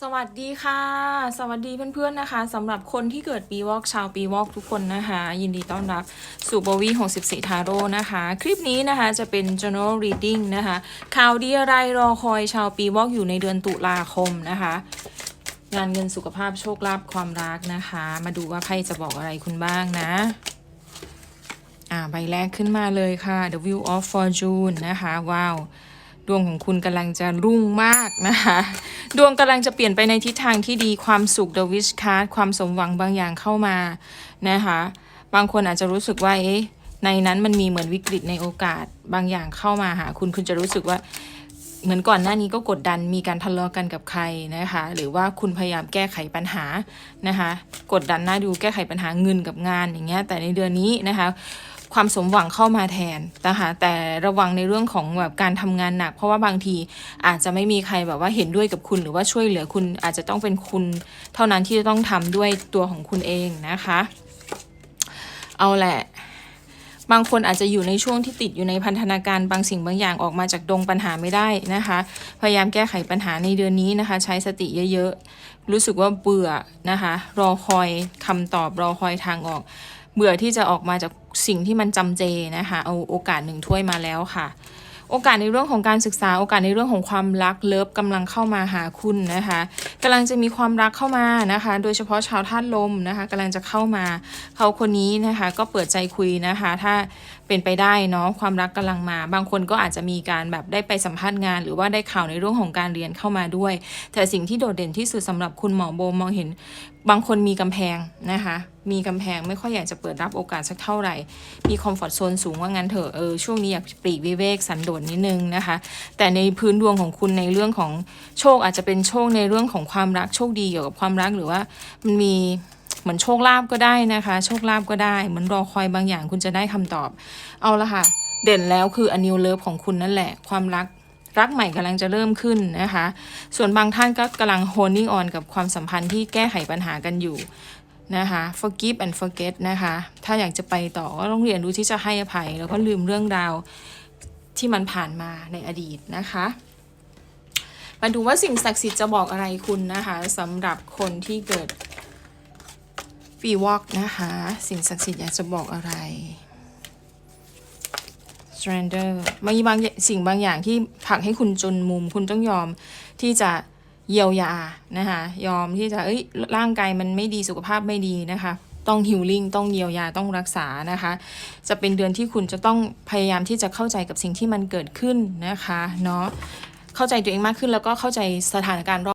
สวัสดีค่ะ สวัสดีเพื่อนๆนะคะสำหรับคนที่เกิดปีวอกชาวปีวอกทุกคนนะคะ ยินดีต้อนรับสู่โบวี64ทาโร่นะคะ คลิปนี้นะคะจะเป็น journal reading นะคะข่าวดีอะไรรอคอยชาวปีวอกอยู่ในเดือนตุลาคมนะคะ งานเงินสุขภาพโชคลาภความรักนะคะ มาดูว่าไพ่จะบอกอะไรคุณบ้างนะอ่าใบแรกขึ้นมาเลยค่ะ The Wheel of Fortune นะคะว้าว ดวงของคุณกำลังจะรุ่งมากนะคะ ดวงกำลังจะเปลี่ยนไปในทิศทางที่ดีความสุข The Wish Card ความสมหวังบางอย่างเข้ามานะคะ บางคนอาจจะรู้สึกว่าเอ๊ะในนั้นมันมีเหมือนวิกฤตในโอกาสบางอย่างเข้ามาหาคุณคุณจะรู้สึกว่าเหมือนก่อนหน้านี้ก็กดดันมีการทะเลาะกันกับใครนะคะ หรือว่าคุณพยายามแก้ไขปัญหานะคะ กดดันหน้าดูแก้ไขปัญหาเงินกับงานอย่างเงี้ยแต่ในเดือนนี้นะคะ ความสมหวังเข้ามาแทนนะคะแต่ระวังในเรื่องของแบบการทำงานหนัก เพราะว่าบางทีอาจจะไม่มีใครแบบว่าเห็นด้วยกับคุณหรือว่าช่วยเหลือคุณอาจจะต้องเป็นคุณ เท่านั้นที่จะต้องทำด้วยตัวของคุณเองนะคะ เอาแหละบางคนอาจจะอยู่ในช่วงที่ติดอยู่ในพันธนาการบางสิ่งบางอย่างออกมาจากดงปัญหาไม่ได้นะคะ พยายามแก้ไขปัญหาในเดือนนี้นะคะ ใช้สติเยอะๆ รู้สึกว่าเบื่อนะคะ รอคอยคำตอบรอคอยทางออก เบื่อที่จะออกมาจากสิ่งที่มันจำเจนะคะเอาโอกาสหนึ่งถ้วยมาแล้วค่ะ โอกาสในเรื่องของการศึกษา โอกาสในเรื่องของความรักเลิฟกำลังเข้ามาหาคุณนะคะกำลังจะมีความรักเข้ามานะคะ โดยเฉพาะชาวธาตุลมนะคะกำลังจะเข้ามาเขาคนนี้นะคะ ก็เปิดใจคุยนะคะ ถ้าเป็นไปได้เนาะความรักกำลังมา บางคนก็อาจจะมีการแบบได้ไปสัมภาษณ์งาน หรือว่าได้ข่าวในเรื่องของการเรียนเข้ามาด้วย แต่สิ่งที่โดดเด่นที่สุดสำหรับคุณหมอโบมองเห็น บางคนมีกำแพงนะคะมีกำแพงไม่ค่อยอยากจะเปิดรับโอกาสสักเท่าไหร่ มีคอมฟอร์ทโซนสูงว่างั้นเถอะเออช่วงนี้อยากปลีกวิเวกสันโดษนิดนึงนะคะ แต่ในพื้นดวงของคุณในเรื่องของโชคอาจจะเป็นโชคในเรื่องของความรักโชคดีเกี่ยวกับความรักหรือว่ามันมีเหมือนโชคลาภก็ได้นะคะ โชคลาภก็ได้เหมือนรอคอยบางอย่างคุณจะได้คำตอบ เอาละค่ะ เด่นแล้วคืออนิวเลิฟของคุณนั่นแหละความรักรักใหม่กำลังจะเริ่มขึ้นนะคะ ส่วนบางท่านก็กำลัง holding on กับความสัมพันธ์ที่แก้ไขปัญหากันอยู่ นะคะ forgive and forget นะคะ ถ้าอยากจะไปต่อก็ต้องเรียนรู้ที่จะให้อภัย แล้วก็ลืมเรื่องราวที่มันผ่านมาในอดีตนะคะ มาดูว่าสิ่งศักดิ์สิทธิ์จะบอกอะไรคุณนะคะสำหรับคนที่เกิดปีวอกนะคะ สิ่งศักดิ์สิทธิ์อยากจะบอกอะไร stranger มีบางสิ่งบางอย่างที่ผลักให้คุณจนมุม คุณต้องยอมที่จะ เยียวยานะคะยอมที่จะเอ้ยร่างกายมันไม่ดีสุขภาพไม่ดีนะคะต้องฮิลลิ่งต้องเยียวยาต้องรักษานะคะ จะเป็นเดือนที่คุณจะต้องพยายามที่จะเข้าใจกับสิ่งที่มันเกิดขึ้นนะคะเนาะเข้าใจตัวเองมากขึ้นแล้วก็เข้าใจสถานการณ์รอบ